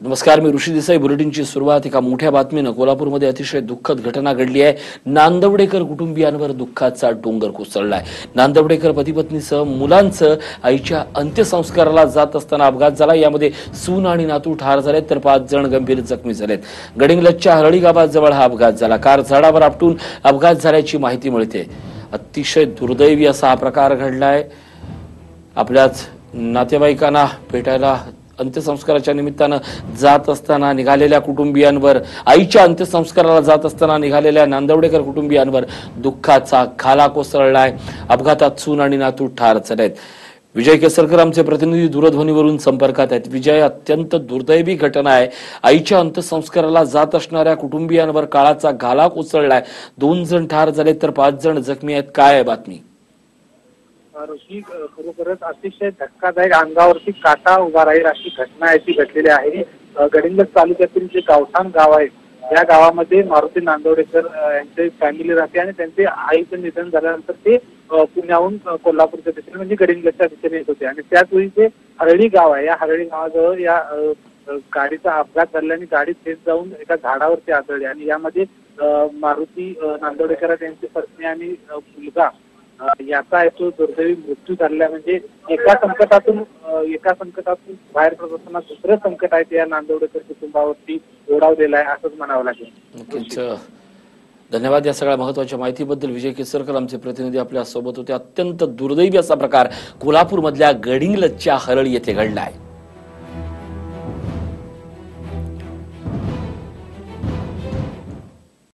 नमस्कार मी ऋषी देसाई बुलेटिनची सुरुवात. एका मोठ्या बातमीनं कोल्हापूरमध्ये अतिशय दुःखद घटना घडली आहे. नांदवडेकर कुटुंबियांवर दुःखाचा डोंगर कोसळलाय. नांदवडेकर पतीपत्नीसह मुलांचं आईच्या अंत्यसंस्काराला जात असताना अपघात झाला. यामध्ये सून आणि नातू ठार झालेत तर पाच जण गंभीर जखमी झालेत. गडिंगलजच्या हरळी गावाजवळ हा अपघात झाला. कार झाडावर आपटून अपघात झाल्याची माहिती मिळते. अतिशय दुर्दैवी असा हा प्रकार घडलाय. आपल्याच नातेवाईकांना भेटायला अंत्यसंस्काराच्या निमित्तानं जात असताना निघालेल्या कुटुंबियांवर आईच्या अंत्यसंस्काराला जात असताना निघालेल्या नांदवडेकर कुटुंबियांवर दुःखाचा खाला कोसळलाय अपघातात सून आणि नातू ठार झालेत. विजय केसरकर आमचे प्रतिनिधी दूरध्वनीवरून संपर्कात आहेत. विजय अत्यंत दुर्दैवी घटना आहे. आईच्या अंत्यसंस्काराला जात असणाऱ्या कुटुंबियांवर काळाचा घाला कोसळलाय दोन जण ठार झाले तर पाच जण जखमी आहेत. काय आहे बातमी? ऋषी खरोखरच अतिशय धक्कादायक अंगावरती काटा उभा राहील अशी घटना आहे ती घडलेली आहे. गडिंगज तालुक्यातील जे गावठाण गाव आहे या गावामध्ये मारुती नांदवडेकर यांचे फॅमिली राहते आणि त्यांचे आईचं निधन झाल्यानंतर ते पुण्याहून कोल्हापूरच्या दिशेने म्हणजे गडिंगजच्या दिशेने येत होते. आणि त्याच वेळी जे हरळी गाव आहे या हरळी गावाजवळ या गाडीचा अपघात झाला आणि गाडी थेट जाऊन एका झाडावरती आदळली. आणि यामध्ये मारुती नांदवडेकर यांची पत्नी आणि मुलगा याचा आहे दुर्दैवी मृत्यू झालेला आहे. म्हणजे एका संकटातून एका संकटातून बाहेर पडत असताना दुसरं संकट आहे ते या नांदवडेकर कुटुंबावरती ओढावलेलं आहे असंच म्हणावं लागेल. धन्यवाद या सगळ्या महत्त्वाच्या माहितीबद्दल. विजय केसरकर आमचे प्रतिनिधी आपल्यासोबत होते. अत्यंत दुर्दैवी असा प्रकार कोल्हापूरमधल्या गडिंगलजच्या हरळ येथे घडला आहे